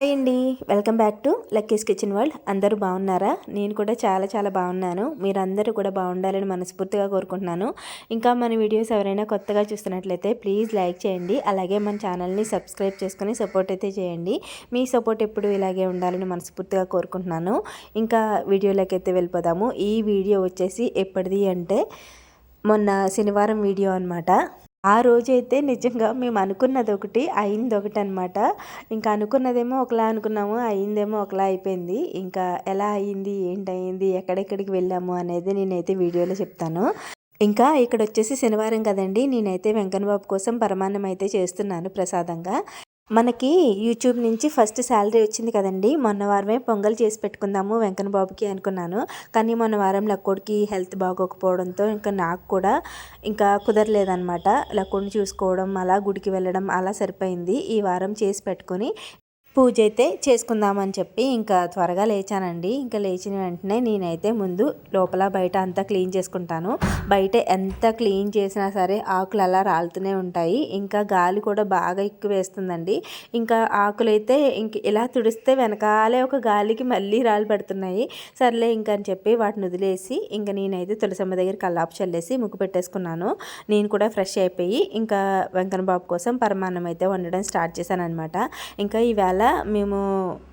Hi అండి. Welcome back to lucky's kitchen world. అందరూ బాగున్నారా? నేను కూడా చాలా చాలా బాగున్నాను. మీరందరూ కూడా బాగుండాలని మనస్ఫూర్తిగా కోరుకుంటున్నాను. ఇంకా మన వీడియోస్ ఎవరైనా కొత్తగా చూస్తున్నట్లయితే ప్లీజ్ లైక్ చేయండి. అలాగే మన ఛానల్ని సబ్స్క్రైబ్ చేసుకుని సపోర్ట్ అయితే చేయండి. మీ సపోర్ట్ ఎప్పుడు ఇలాగే ఉండాలని మనస్ఫూర్తిగా కోరుకుంటున్నాను. ఇంకా వీడియోలోకి అయితే వెళ్ళిపోదాము. ఈ వీడియో వచ్చేసి ఎప్పటిది అంటే మొన్న శనివారం వీడియో అనమాట ఆ రోజైతే నిజంగా మేము అనుకున్నది ఒకటి అయింది ఒకటి అనమాట ఇంకా అనుకున్నదేమో ఒకలా అనుకున్నాము అయిందేమో ఒకలా అయిపోయింది. ఇంకా ఎలా అయింది ఏంటయింది ఎక్కడెక్కడికి వెళ్ళాము అనేది నేనైతే వీడియోలో చెప్తాను. ఇంకా ఇక్కడ వచ్చేసి శనివారం కదండి నేనైతే వెంకన్నబాబు కోసం పరమాన్నం అయితే చేస్తున్నాను ప్రసాదంగా. మనకి యూట్యూబ్ నుంచి ఫస్ట్ శాలరీ వచ్చింది కదండి. మొన్న వారమే పొంగల్ చేసి పెట్టుకుందాము వెంకన్న బాబుకి అనుకున్నాను. కానీ మొన్న వారం లక్కోడికి హెల్త్ బాగోకపోవడంతో ఇంకా నాకు కూడా ఇంకా కుదరలేదనమాట లక్కోడిని చూసుకోవడం అలా గుడికి వెళ్ళడం అలా సరిపోయింది. ఈ వారం చేసి పెట్టుకొని పూజ అయితే చేసుకుందామని చెప్పి ఇంకా త్వరగా లేచానండి. ఇంకా లేచిన వెంటనే నేనైతే ముందు లోపల బయట అంతా క్లీన్ చేసుకుంటాను. బయట ఎంత క్లీన్ చేసినా సరే ఆకులు అలా రాలుతూనే ఉంటాయి. ఇంకా గాలి కూడా బాగా ఎక్కువ వేస్తుందండి. ఇంకా ఆకులు అయితే ఇంక ఇలా తుడిస్తే వెనకాలే ఒక గాలికి మళ్ళీ రాలు పెడుతున్నాయి. సర్లే ఇంకా అని చెప్పి వాటిని వదిలేసి ఇంకా నేనైతే తులసమ్మ దగ్గర కల్లాపు చల్లేసి ముగ్గు పెట్టేసుకున్నాను. నేను కూడా ఫ్రెష్ అయిపోయి ఇంకా వెంకన్న బాబు కోసం పరమాన్నం అయితే వండడం స్టార్ట్ చేశాను అనమాట ఇంకా ఈవేళ మేము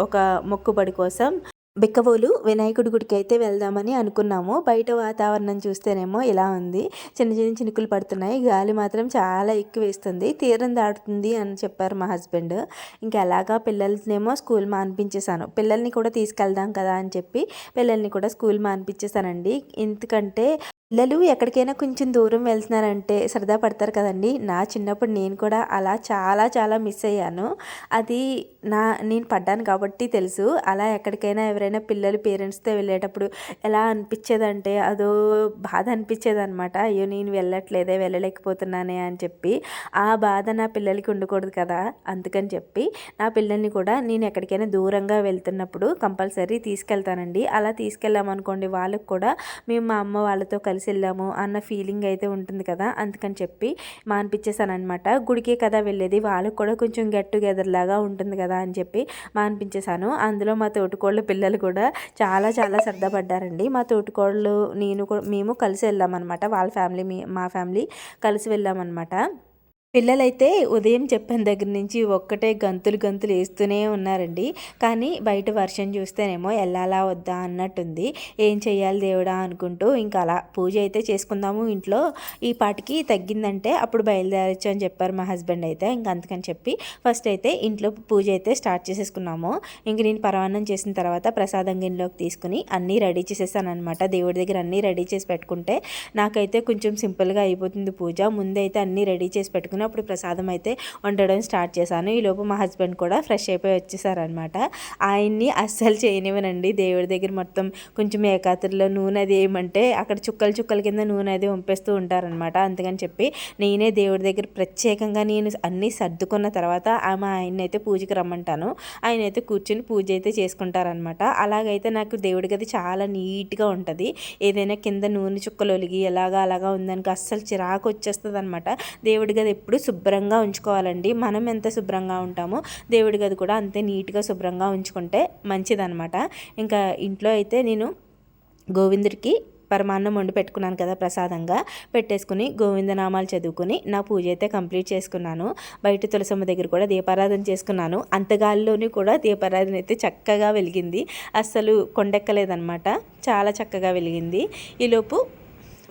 ఒక మొక్కుబడి కోసం బిక్కవోలు వినాయకుడి గుడికి అయితే వెళ్దామని అనుకున్నాము. బయట వాతావరణం చూస్తేనేమో ఇలా ఉంది. చిన్న చిన్న చినుకులు పడుతున్నాయి. గాలి మాత్రం చాలా ఎక్కువ వేస్తుంది. తీరం దాటుతుంది అని చెప్పారు మా హస్బెండ్. ఇంకా ఎలాగా పిల్లలనేమో స్కూల్ మానిపించేశాను. పిల్లల్ని కూడా తీసుకెళ్దాం కదా అని చెప్పి పిల్లల్ని కూడా స్కూల్ మానిపించేశానండి. ఎందుకంటే పిల్లలు ఎక్కడికైనా కొంచెం దూరం వెళ్తున్నారంటే సరదా పడతారు కదండి. నా చిన్నప్పుడు నేను కూడా అలా చాలా చాలా మిస్ అయ్యాను. అది నా నేను పడ్డాను కాబట్టి తెలుసు. అలా ఎక్కడికైనా ఎవరైనా పిల్లలు పేరెంట్స్తో వెళ్ళేటప్పుడు ఎలా అనిపించేదంటే అదో బాధ అనిపించేది అనమాట అయ్యో నేను వెళ్ళట్లేదే వెళ్ళలేకపోతున్నానే అని చెప్పి. ఆ బాధ నా పిల్లలకి ఉండకూడదు కదా అందుకని చెప్పి నా పిల్లల్ని కూడా నేను ఎక్కడికైనా దూరంగా వెళ్తున్నప్పుడు కంపల్సరీ తీసుకెళ్తానండి. అలా తీసుకెళ్ళామనుకోండి వాళ్ళకు కూడా మేము మా అమ్మ వాళ్ళతో కలిసి కలిసి వెళ్ళాము అన్న ఫీలింగ్ అయితే ఉంటుంది కదా? అందుకని చెప్పి మానిపించేసాను అనమాట గుడికే కదా వెళ్ళేది? వాళ్ళకు కూడా కొంచెం గెట్ టుగెదర్ లాగా ఉంటుంది కదా అని చెప్పి మానిపించేశాను అందులో మా తోటికోళ్ళ పిల్లలు కూడా చాలా చాలా సరదా పడ్డారండి. మా తోటికోళ్ళు నేను మేము కలిసి వెళ్ళామన్నమాట. వాళ్ళ ఫ్యామిలీ మా ఫ్యామిలీ కలిసి వెళ్ళామన్నమాట. పిల్లలైతే ఉదయం చెప్పిన దగ్గర నుంచి ఒక్కటే గంతులు గంతులు వేస్తూనే ఉన్నారండి. కానీ బయట వర్షం చూస్తేనేమో వెళ్ళాలా వద్దా అన్నట్టుంది. ఏం చేయాలి దేవుడా అనుకుంటూ ఇంకా అలా పూజ అయితే చేసుకుందాము ఇంట్లో. ఈ పాటికి తగ్గిందంటే అప్పుడు బయలుదేరచ్చు అని చెప్పారు మా హస్బెండ్ అయితే. ఇంకా అందుకని చెప్పి ఫస్ట్ అయితే ఇంట్లో పూజ అయితే స్టార్ట్ చేసేసుకున్నాము. ఇంక నేను పరమాన్నం చేసిన తర్వాత ప్రసాదం గిన్నెలోకి తీసుకుని అన్నీ రెడీ చేసేసాను అనమాట దేవుడి దగ్గర అన్నీ రెడీ చేసి పెట్టుకుంటే నాకైతే కొంచెం సింపుల్గా అయిపోతుంది పూజ. ముందైతే అన్నీ రెడీ చేసి పెట్టుకుని అప్పుడు ప్రసాదం అయితే వండడం స్టార్ట్ చేశాను. ఈలోపు మా హస్బెండ్ కూడా ఫ్రెష్ అయిపోయి వచ్చేసారనమాట ఆయన్ని అస్సలు చేయనివ్వనండి. దేవుడి దగ్గర మొత్తం కొంచెం ఏకాత్రిలో నూనె అది ఏమంటే అక్కడ చుక్కలు చుక్కల కింద నూనె అది వంపేస్తూ ఉంటారనమాట అందుకని చెప్పి నేనే దేవుడి దగ్గర ప్రత్యేకంగా నేను అన్నీ సర్దుకున్న తర్వాత ఆమె ఆయన అయితే పూజకి రమ్మంటాను. ఆయన అయితే కూర్చొని పూజ అయితే చేసుకుంటారనమాట అలాగైతే నాకు దేవుడి గది చాలా నీట్గా ఉంటుంది. ఏదైనా కింద నూనె చుక్కలు ఒలిగి ఎలాగా అలాగా ఉందనుకో అస్సలు చిరాకు వచ్చేస్తుంది అనమాట దేవుడి గది ఎప్పుడు ఎప్పుడు శుభ్రంగా ఉంచుకోవాలండి. మనం ఎంత శుభ్రంగా ఉంటామో దేవుడి గది కూడా అంతే నీట్గా శుభ్రంగా ఉంచుకుంటే మంచిదనమాట ఇంకా ఇంట్లో అయితే నేను గోవిందుడికి పరమాన్నం వండి పెట్టుకున్నాను కదా ప్రసాదంగా. పెట్టేసుకుని గోవిందనామాలు చదువుకుని నా పూజ అయితే కంప్లీట్ చేసుకున్నాను. బయట తులసమ్మ దగ్గర కూడా దీపారాధన చేసుకున్నాను. అంతగాల్లోనూ కూడా దీపారాధన అయితే చక్కగా వెలిగింది. అస్సలు కొండెక్కలేదనమాట చాలా చక్కగా వెలిగింది. ఈలోపు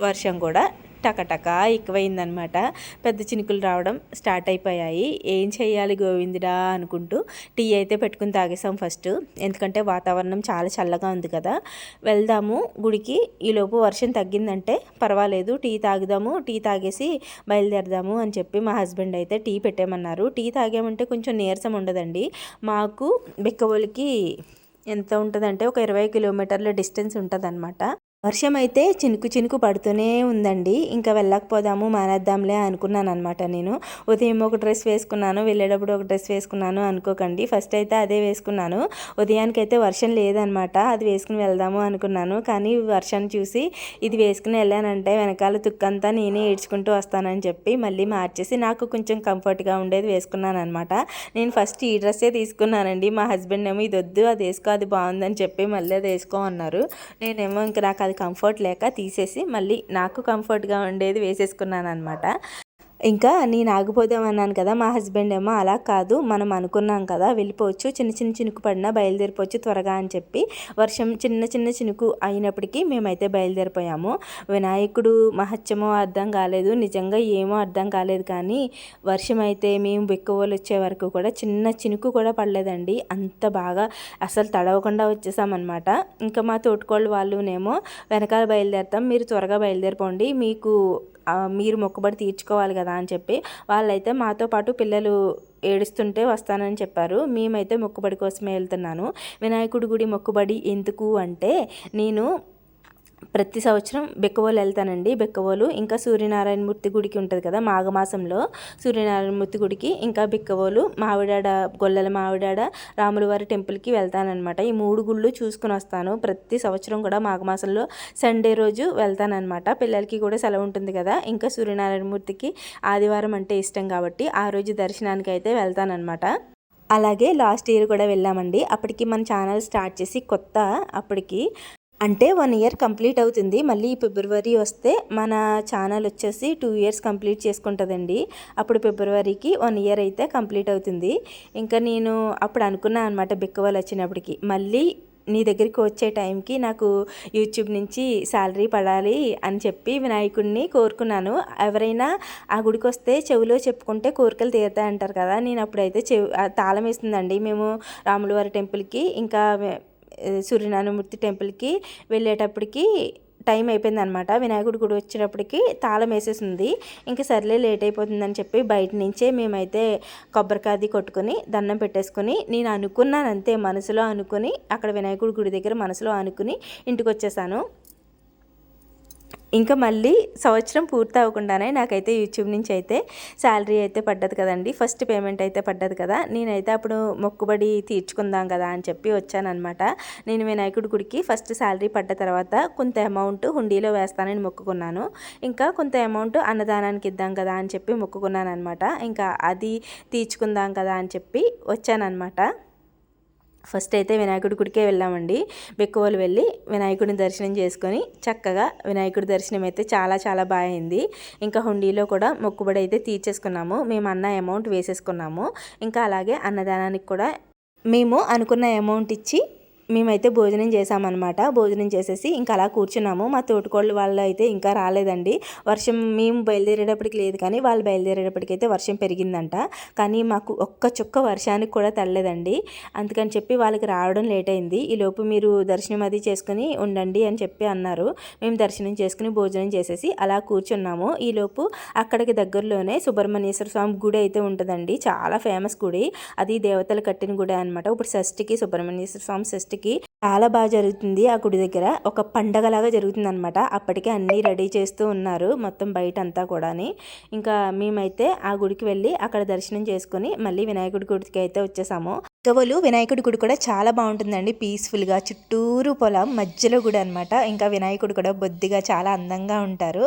వర్షం కూడా టకటక ఎక్కువైందనమాట పెద్ద చినుకులు రావడం స్టార్ట్ అయిపోయాయి. ఏం చేయాలి గోవిందుడా అనుకుంటూ టీ అయితే పెట్టుకుని తాగేసాం ఫస్ట్. ఎందుకంటే వాతావరణం చాలా చల్లగా ఉంది కదా. వెళ్దాము గుడికి. ఈలోపు వర్షం తగ్గిందంటే పర్వాలేదు. టీ తాగుదాము టీ తాగేసి బయలుదేరదాము అని చెప్పి మా హస్బెండ్ అయితే టీ పెట్టేమన్నారు. టీ తాగామంటే కొంచెం నీరసం ఉండదండి. మాకు బిక్కవోలికి ఎంత ఉంటుందంటే ఒక ఇరవై కిలోమీటర్ల డిస్టెన్స్ ఉంటుంది వర్షం అయితే చినుకు చినుకు పడుతూనే ఉందండి. ఇంకా వెళ్ళకపోదాము మానేద్దాంలే అనుకున్నాను అనమాట నేను. ఉదయం ఒక డ్రెస్ వేసుకున్నాను వెళ్ళేటప్పుడు ఒక డ్రెస్ వేసుకున్నాను అనుకోకండి. ఫస్ట్ అయితే అదే వేసుకున్నాను. ఉదయానికి అయితే వర్షం లేదనమాట అది వేసుకుని వెళ్దాము అనుకున్నాను. కానీ వర్షాన్ని చూసి ఇది వేసుకుని వెళ్ళానంటే వెనకాల తుక్కంతా నేనే ఏడ్చుకుంటూ వస్తానని చెప్పి మళ్ళీ మార్చేసి నాకు కొంచెం కంఫర్ట్గా ఉండేది వేసుకున్నాను అనమాట నేను ఫస్ట్ ఈ డ్రెస్సే తీసుకున్నానండి. మా హస్బెండ్ ఏమో ఇది వద్దు అది వేసుకో అది బాగుందని చెప్పి మళ్ళీ అది వేసుకో అన్నారు. నేనేమో ఇంకా నాకు అది కంఫర్ట్ లేక తీసేసి మళ్ళీ నాకు కంఫర్ట్గా ఉండేది వేసేసుకున్నాను అనమాట ఇంకా నేను ఆగిపోదాం అన్నాను కదా మా హస్బెండ్ ఏమో అలా కాదు మనం అనుకున్నాం కదా వెళ్ళిపోవచ్చు చిన్న చిన్న చినుకు పడినా బయలుదేరిపోవచ్చు త్వరగా అని చెప్పి వర్షం చిన్న చిన్న చినుకు అయినప్పటికీ మేమైతే బయలుదేరిపోయాము. వినాయకుడు మహత్యమో అర్థం కాలేదు నిజంగా ఏమో అర్థం కాలేదు కానీ వర్షం అయితే మేము బెక్కువలు వచ్చే వరకు కూడా చిన్న చినుకు కూడా పడలేదండి. అంత బాగా అసలు తడవకుండా వచ్చేసామన్నమాట. ఇంకా మా తోటికోళ్ళు వాళ్ళునేమో వెనకాల బయలుదేరుతాం మీరు త్వరగా బయలుదేరిపోండి మీకు మీరు మొక్కబడి తీర్చుకోవాలి కదా అని చెప్పి వాళ్ళైతే మాతో పాటు పిల్లలు ఏడుస్తుంటే వస్తానని చెప్పారు. మేమైతే మొక్కుబడి కోసమే వెళ్తున్నాను. వినాయకుడి గుడి మొక్కుబడి ఎందుకు అంటే నేను ప్రతి సంవత్సరం బెక్కవోలు వెళ్తానండి. బెక్కవోలు ఇంకా సూర్యనారాయణమూర్తి గుడికి ఉంటుంది కదా మాఘమాసంలో. సూర్యనారాయణమూర్తి గుడికి ఇంకా బెక్కవోలు మావిడాడ గొల్లల మావిడాడ రాములవారి టెంపుల్కి వెళ్తానమాట ఈ మూడు గుళ్ళు చూసుకుని వస్తాను. ప్రతి సంవత్సరం కూడా మాఘమాసంలో సండే రోజు వెళ్తానమాట పిల్లలకి కూడా సెలవు ఉంటుంది కదా. ఇంకా సూర్యనారాయణమూర్తికి ఆదివారం అంటే ఇష్టం కాబట్టి ఆ రోజు దర్శనానికి అయితే వెళ్తానమాట అలాగే లాస్ట్ ఇయర్ కూడా వెళ్ళామండి. అప్పటికి మన ఛానల్ స్టార్ట్ చేసి కొత్త అప్పటికి అంటే వన్ ఇయర్ కంప్లీట్ అవుతుంది. మళ్ళీ ఫిబ్రవరి వస్తే మన ఛానల్ వచ్చేసి టూ ఇయర్స్ కంప్లీట్ చేసుకుంటుందండి. అప్పుడు ఫిబ్రవరికి వన్ ఇయర్ అయితే కంప్లీట్ అవుతుంది. ఇంకా నేను అప్పుడు అనుకున్నాను అనమాట బిక్కవాళ్ళు వచ్చినప్పటికి. మళ్ళీ నీ దగ్గరికి వచ్చే టైంకి నాకు యూట్యూబ్ నుంచి శాలరీ పడాలి అని చెప్పి వినాయకుడిని కోరుకున్నాను. ఎవరైనా ఆ గుడికి వస్తే చెవిలో చెప్పుకుంటే కోరికలు తీరుతాయి అంటారు కదా. నేను అప్పుడైతే చెవి తాళం వేస్తుందండి. మేము రాములవారి టెంపుల్కి. ఇంకా సూర్యనారాయణమూర్తి టెంపుల్కి వెళ్ళేటప్పటికి టైం అయిపోయింది అనమాట వినాయకుడి గుడి వచ్చేటప్పటికి తాళం వేసేసింది. ఇంకా సర్లే లేట్ అయిపోతుందని చెప్పి బయట నుంచే మేమైతే కొబ్బరికాది కొట్టుకుని దండం పెట్టేసుకొని నేను అనుకున్నాను అంతే మనసులో అనుకుని అక్కడ వినాయకుడి గుడి దగ్గర మనసులో అనుకుని ఇంటికి వచ్చేసాను ఇంకా మళ్ళీ సంవత్సరం పూర్తి అవ్వకుండానే నాకైతే యూట్యూబ్ నుంచి అయితే శాలరీ అయితే పడ్డది కదండి. ఫస్ట్ పేమెంట్ అయితే పడ్డది కదా. నేనైతే అప్పుడు మొక్కుబడి తీర్చుకుందాం కదా అని చెప్పి వచ్చానమాట నేను వినాయకుడి గుడికి ఫస్ట్ శాలరీ పడ్డ తర్వాత కొంత అమౌంట్ హుండీలో వేస్తానని మొక్కుకున్నాను. ఇంకా కొంత అమౌంట్ అన్నదానానికి ఇద్దాం కదా అని చెప్పి మొక్కుకున్నాను అనమాట ఇంకా అది తీర్చుకుందాం కదా అని చెప్పి వచ్చానమాట ఫస్ట్ అయితే వినాయకుడి గుడికే వెళ్ళామండి. బెక్కువలు వెళ్ళి వినాయకుడిని దర్శనం చేసుకొని చక్కగా వినాయకుడి దర్శనం అయితే చాలా చాలా బాగా అయింది. ఇంకా హుండీలో కూడా మొక్కుబడి అయితే తీర్చేసుకున్నాము. మేము అన్న అమౌంట్ వేసేసుకున్నాము. ఇంకా అలాగే అన్నదానానికి కూడా మేము అనుకున్న అమౌంట్ ఇచ్చి మేమైతే భోజనం చేసామన్నమాట భోజనం చేసేసి ఇంకా అలా కూర్చున్నాము. మా తోటికోళ్ళు వాళ్ళు అయితే ఇంకా రాలేదండి. వర్షం మేము బయలుదేరేటప్పటికి లేదు కానీ వాళ్ళు బయలుదేరేటప్పటికైతే వర్షం పెరిగిందంట. కానీ మాకు ఒక్క చుక్క వర్షానికి కూడా తడలేదండి. అందుకని చెప్పి వాళ్ళకి రావడం లేట్ అయింది. ఈలోపు మీరు దర్శనం అది చేసుకుని ఉండండి అని చెప్పి అన్నారు. మేము దర్శనం చేసుకుని భోజనం చేసేసి అలా కూర్చున్నాము. ఈలోపు అక్కడికి దగ్గరలోనే సుబ్రహ్మణ్యేశ్వర స్వామి గుడి అయితే ఉంటుందండి. చాలా ఫేమస్ గుడి. అది దేవతలు కట్టిన గుడి అనమాట ఇప్పుడు షష్ఠికి సుబ్రహ్మణ్యేశ్వర స్వామి షష్ఠి ఫస్ట్కి చాలా బాగా జరుగుతుంది ఆ గుడి దగ్గర. ఒక పండగలాగా జరుగుతుంది అనమాట అప్పటికే అన్నీ రెడీ చేస్తూ ఉన్నారు మొత్తం బయట అంతా కూడాని. ఇంకా మేమైతే ఆ గుడికి వెళ్ళి అక్కడ దర్శనం చేసుకుని మళ్ళీ వినాయకుడి గుడికి అయితే వచ్చేసాము. గవలు వినాయకుడి గుడి కూడా చాలా బాగుంటుందండి. పీస్ఫుల్గా చుట్టూరు పొలం మధ్యలో గుడి అనమాట ఇంకా వినాయకుడు కూడా బొద్దిగా చాలా అందంగా ఉంటారు.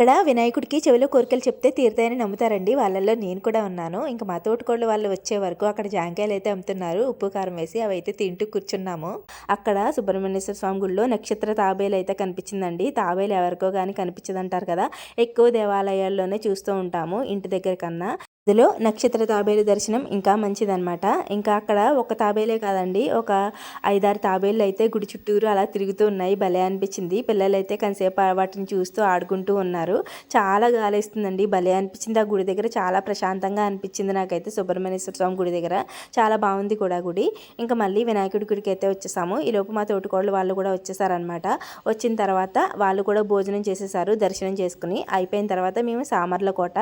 ఇక్కడ వినాయకుడికి చెవిలో కోరికలు చెప్తే తీరుతాయని నమ్ముతారండి. వాళ్ళల్లో నేను కూడా ఉన్నాను. ఇంకా మా తోటకోళ్ళు వాళ్ళు వచ్చే వరకు అక్కడ జాంకాయలు అయితే అమ్ముతున్నారు. ఉప్పు కారం వేసి అవి అయితే తింటూ కూర్చున్నాము. అక్కడ సుబ్రహ్మణ్యేశ్వర స్వామి గుడిలో నక్షత్ర తాబేలు అయితే కనిపించిందండి. తాబేలు ఎవరికో కానీ కనిపించదంటారు కదా. ఎక్కువ దేవాలయాల్లోనే చూస్తూ ఉంటాము ఇంటి దగ్గర కన్నా. అందులో నక్షత్ర తాబేలు దర్శనం ఇంకా మంచిదనమాట ఇంకా అక్కడ ఒక తాబేలే కాదండి ఒక ఐదారు తాబేళ్ళు అయితే గుడి చుట్టూరు అలా తిరుగుతూ ఉన్నాయి. భలే అనిపించింది. పిల్లలు అయితే కొంతసేపు వాటిని చూస్తూ ఆడుకుంటూ ఉన్నారు. చాలా గాలిస్తుందండి భలే అనిపించింది. ఆ గుడి దగ్గర చాలా ప్రశాంతంగా అనిపించింది నాకైతే. సుబ్రహ్మణ్యేశ్వర స్వామి గుడి దగ్గర చాలా బాగుంది కూడా గుడి. ఇంకా మళ్ళీ వినాయకుడి గుడికి అయితే వచ్చేసాము. ఈలోపు మా తోటికోళ్ళు వాళ్ళు కూడా వచ్చేసారనమాట వచ్చిన తర్వాత వాళ్ళు కూడా భోజనం చేసేసారు దర్శనం చేసుకుని. అయిపోయిన తర్వాత మేము సామర్లకోట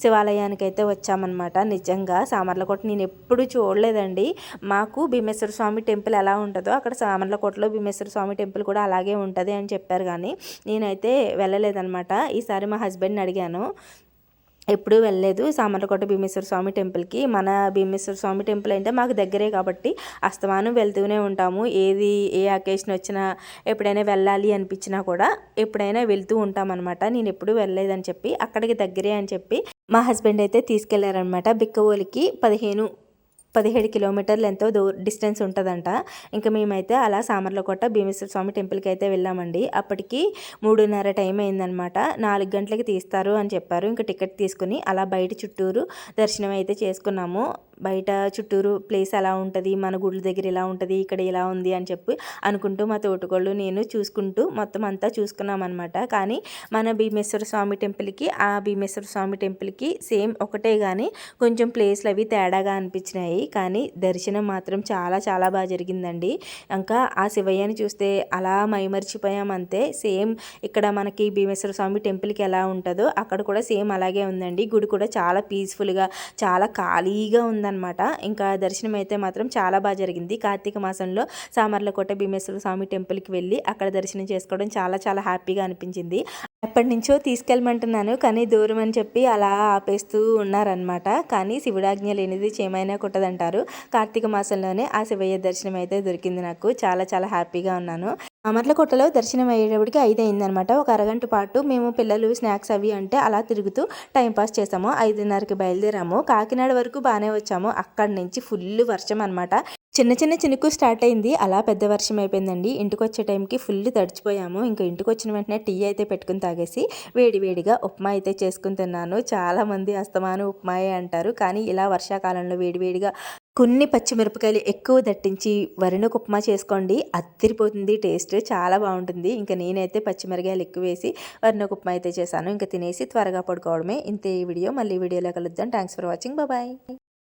శివాలయానికి అయితే వచ్చామన్నమాట. నిజంగా సామర్లకోట నేను ఎప్పుడు చూడలేదండి. మాకు భీమేశ్వర స్వామి టెంపుల్ ఎలా ఉంటుందో అక్కడ సామర్లకోటలో భీమేశ్వర స్వామి టెంపుల్ కూడా అలాగే ఉంటుంది అని చెప్పారు కానీ నేనైతే వెళ్ళలేదన్నమాట. ఈసారి మా హస్బెండ్ని అడిగాను. ఎప్పుడూ వెళ్ళలేదు. సామర్లకోట భీమేశ్వర స్వామి టెంపుల్కి. మన భీమేశ్వర స్వామి టెంపుల్ అంటే మాకు దగ్గరే కాబట్టి అస్తమానం వెళ్తూనే ఉంటాము. ఏది ఏ అకేషన్ వచ్చినా ఎప్పుడైనా వెళ్ళాలి అనిపించినా కూడా ఎప్పుడైనా వెళ్తూ ఉంటామన్నమాట. నేను ఎప్పుడూ వెళ్ళలేదని చెప్పి అక్కడికి దగ్గరే అని చెప్పి మా హస్బెండ్ అయితే తీసుకెళ్ళారనమాట బిక్కవోలికి పదిహేను పదిహేడు కిలోమీటర్లు ఎంతో దూ డిస్టెన్స్ ఉంటుందంట. ఇంకా మేమైతే అలా సామర్లకోట భీమేశ్వర స్వామి టెంపుల్కి అయితే వెళ్ళామండి. అప్పటికి మూడున్నర టైం అయిందనమాట. నాలుగు గంటలకి తీస్తారు అని చెప్పారు. ఇంకా టికెట్ తీసుకుని అలా బయట చుట్టూరు దర్శనం అయితే చేసుకున్నాము. బయట చుట్టూరు ప్లేస్ ఎలా ఉంటుంది? మన గుళ్ళ దగ్గర ఇలా ఉంటుంది? ఇక్కడ ఇలా ఉంది? అని చెప్పి అనుకుంటూ మా తోటకోళ్ళు నేను చూసుకుంటూ మొత్తం అంతా చూసుకున్నాం అనమాట కానీ మన భీమేశ్వర స్వామి టెంపుల్కి ఆ భీమేశ్వర స్వామి టెంపుల్కి సేమ్ ఒకటే కానీ కొంచెం ప్లేస్లు అవి తేడాగా అనిపించినాయి. కానీ దర్శనం మాత్రం చాలా చాలా బాగా జరిగిందండి. ఇంకా ఆ శివయ్యని చూస్తే అలా మైమర్చిపోయాం అంతే సేమ్ ఇక్కడ మనకి భీమేశ్వర స్వామి టెంపుల్కి ఎలా ఉంటుందో అక్కడ కూడా సేమ్ అలాగే ఉందండి. గుడి కూడా చాలా పీస్ఫుల్గా చాలా ఖాళీగా ఉందన్నమాట. ఇంకా దర్శనం అయితే మాత్రం చాలా బాగా జరిగింది. కార్తీక మాసంలో సామర్లకోట భీమేశ్వర స్వామి టెంపుల్కి వెళ్ళి అక్కడ దర్శనం చేసుకోవడం చాలా చాలా హ్యాపీగా అనిపించింది. ఎప్పటి నుంచో తీసుకెళ్ళమంటున్నాను కానీ దూరం అని చెప్పి అలా ఆపేస్తూ ఉన్నారనమాట కానీ శివుడాజ్ఞ లేనిది చేయమైనా కుట్టదంటారు. కార్తీక మాసంలోనే ఆ శివయ్య దర్శనం అయితే దొరికింది నాకు. చాలా చాలా హ్యాపీగా ఉన్నాను. అమర్లకోటలో దర్శనం అయ్యేటప్పటికి ఐదు అయిందనమాట ఒక అరగంట పాటు మేము పిల్లలు స్నాక్స్ అవి అంటే అలా తిరుగుతూ టైంపాస్ చేసాము ఐదున్నరకి బయలుదేరాము. కాకినాడ వరకు బాగానే వచ్చాము. అక్కడి నుంచి ఫుల్ వర్షం అనమాట చిన్న చిన్న చినుకు స్టార్ట్ అయింది. అలా పెద్ద వర్షం అయిపోయిందండి. ఇంటికి వచ్చే టైంకి ఫుల్ తడిచిపోయాము. ఇంకా ఇంటికి వచ్చిన వెంటనే టీ అయితే పెట్టుకుని తాగేసి వేడి వేడిగా ఉప్మా అయితే చేసుకుని తిన్నాను. చాలామంది అస్తమానం ఉప్మాయే అంటారు. కానీ ఇలా వర్షాకాలంలో వేడివేడిగా కొన్ని పచ్చిమిరపకాయలు ఎక్కువ దట్టించి వరినొక ఉప్మా చేసుకోండి. అత్తిరిపోతుంది టేస్ట్ చాలా బాగుంటుంది. ఇంకా నేనైతే పచ్చిమిరకాయలు ఎక్కువ వేసి వరినొక ఉప్మా అయితే చేశాను. ఇంకా తినేసి త్వరగా పడుకోవడమే. ఇంతే ఈ వీడియో. మళ్ళీ వీడియోలో కలుద్దాం. Thanks for watching bye